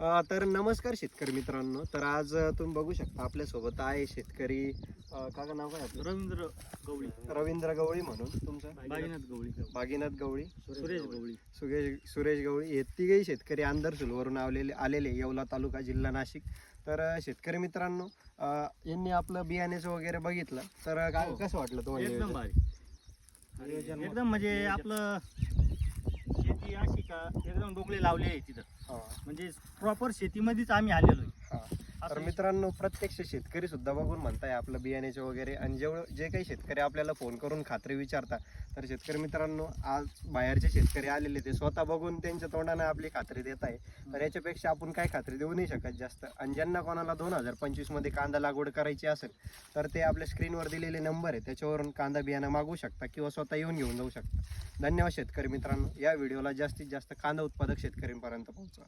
तर नमस्कार शेतकरी मित्रांनो. तर आज तुम्ही बघू शकता आपल्यासोबत आहे शेतकरी अ, काका नाव काय आपलं? रवींद्र गवळी. रवींद्र गवळी म्हणून तुमचं? बागीनाथ गवळी. भागीनाथ गवळी. सुरेश गवळी. सुरेश सुरेश गवळी. हे तिघही शेतकरी आंधरसुलवरून आलेले आलेले येवला तालुका जिल्हा नाशिक. तर अ, शेतकरी मित्रांनो अ, यांनी आपलं बियाण्याचं वगैरे बघितलं. तर अ, काय हो. कसं वाटलं तुम्हाला एकदम नियोजन? भारी. एकदम म्हणजे आपलं शेती अशी का एकदम डोकळे लावले आहे तिथं. म्हणजे प्रॉपर शेतीमध्येच आम्ही आलेलो आहे. तर मित्रांनो प्रत्यक्ष शेतकरी सुद्धा बघून म्हणताय आपलं बियाण्याचे वगैरे आणि जेवढं जे काही शेतकरी आपल्याला फोन करून खात्री विचारता तर शेतकरी मित्रांनो आज बाहेरचे शेतकरी आलेले ते स्वतः बघून त्यांच्या तोंडाने आपली खात्री देत आहे. तर याच्यापेक्षा आपण काय खात्री देऊ नाही शकत जास्त. आणि ज्यांना कोणाला दोन हजार पंचवीसमध्ये कांदा लागवड करायची असेल तर ते आपल्या स्क्रीनवर दिलेले नंबर आहे. त्याच्यावरून कांदा बियाणं मागवू शकता किंवा स्वतः येऊन घेऊन जाऊ शकता. धन्यवाद शेतकरी मित्रांनो. या व्हिडिओला जास्तीत जास्त कांदा उत्पादक शेतकऱ्यांपर्यंत पोहोचवा.